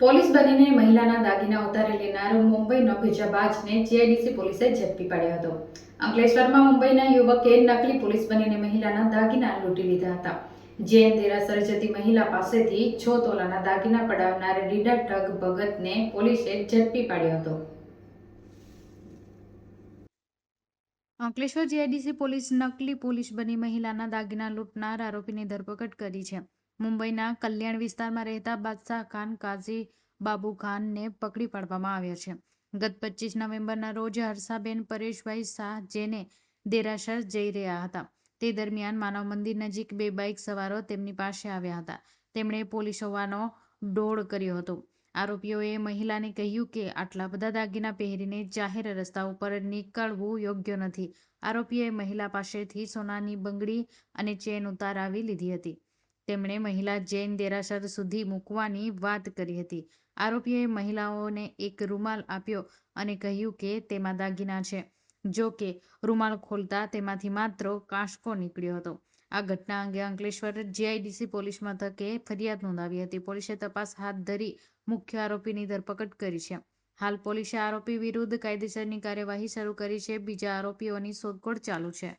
Police બનીને મહિલાના દાગીના ઉતારી લેનાર મુંબઈનો ભેજાબાજને જીઆઈડીસી પોલીસે ઝડપી પાડ્યો હતો. અંકલેશ્વરમાં મુંબઈના યુવકે નકલી પોલીસ બનીને મહિલાના દાગીના લૂંટી લીધા હતા. જૈન દેરાસર જતી મહિલા પાસેથી છ તોલાના દાગીના પડાવનાર રીડા ઠગ ભગતને પોલીસે ઝડપી પાડ્યો હતો. અંકલેશ્વર જીઆઈડીસી પોલીસ નકલી પોલીસ બની મહિલાના દાગીના લૂંટનાર આરોપીની ધરપકડ કરી છે. મુંબઈના કલ્યાણ વિસ્તારમાં રહેતા બાદશાહ ખાન કાઝી બાબુ ખાનને પકડી પાડવામાં આવ્યા છે. ગત પચીસ નવેમ્બરના રોજ હર્ષાબેન પરેશભાઈ શાહ જેને દેરાસર જઈ રહ્યા હતા. તે દરમિયાન માનવ મંદિર નજીક બે બાઇક સવારો તેમની પાસે આવ્યા હતા. તેમણે પોલીસ હોવાનો ડોળ કર્યો હતો. આરોપીઓએ મહિલાને કહ્યું કે આટલા બધા દાગીના પહેરીને જાહેર રસ્તા ઉપર નીકળવું યોગ્ય નથી. આરોપીએ મહિલા પાસેથી સોનાની બંગડી અને ચેન ઉતારાવી લીધી હતી. તેમણે મહિલા જૈન દેરાસર સુધી મૂકવાની વાત કરી હતી. આરોપીએ મહિલાઓને એક રૂમાલ આપ્યો અને કહ્યું કે તેમાં દાગીના છે. જો કે રૂમાલ ખોલતા તેમાંથી માત્ર કાંસકો નીકળ્યો હતો. આ ઘટના અંગે અંકલેશ્વર જીઆઈડીસી પોલીસ મથકે ફરિયાદ નોંધાવી હતી. પોલીસે તપાસ હાથ ધરી મુખ્ય આરોપીની ધરપકડ કરી છે. હાલ પોલીસે આરોપી વિરુદ્ધ કાયદેસરની કાર્યવાહી શરૂ કરી છે. બીજા આરોપીઓની શોધખોળ ચાલુ છે.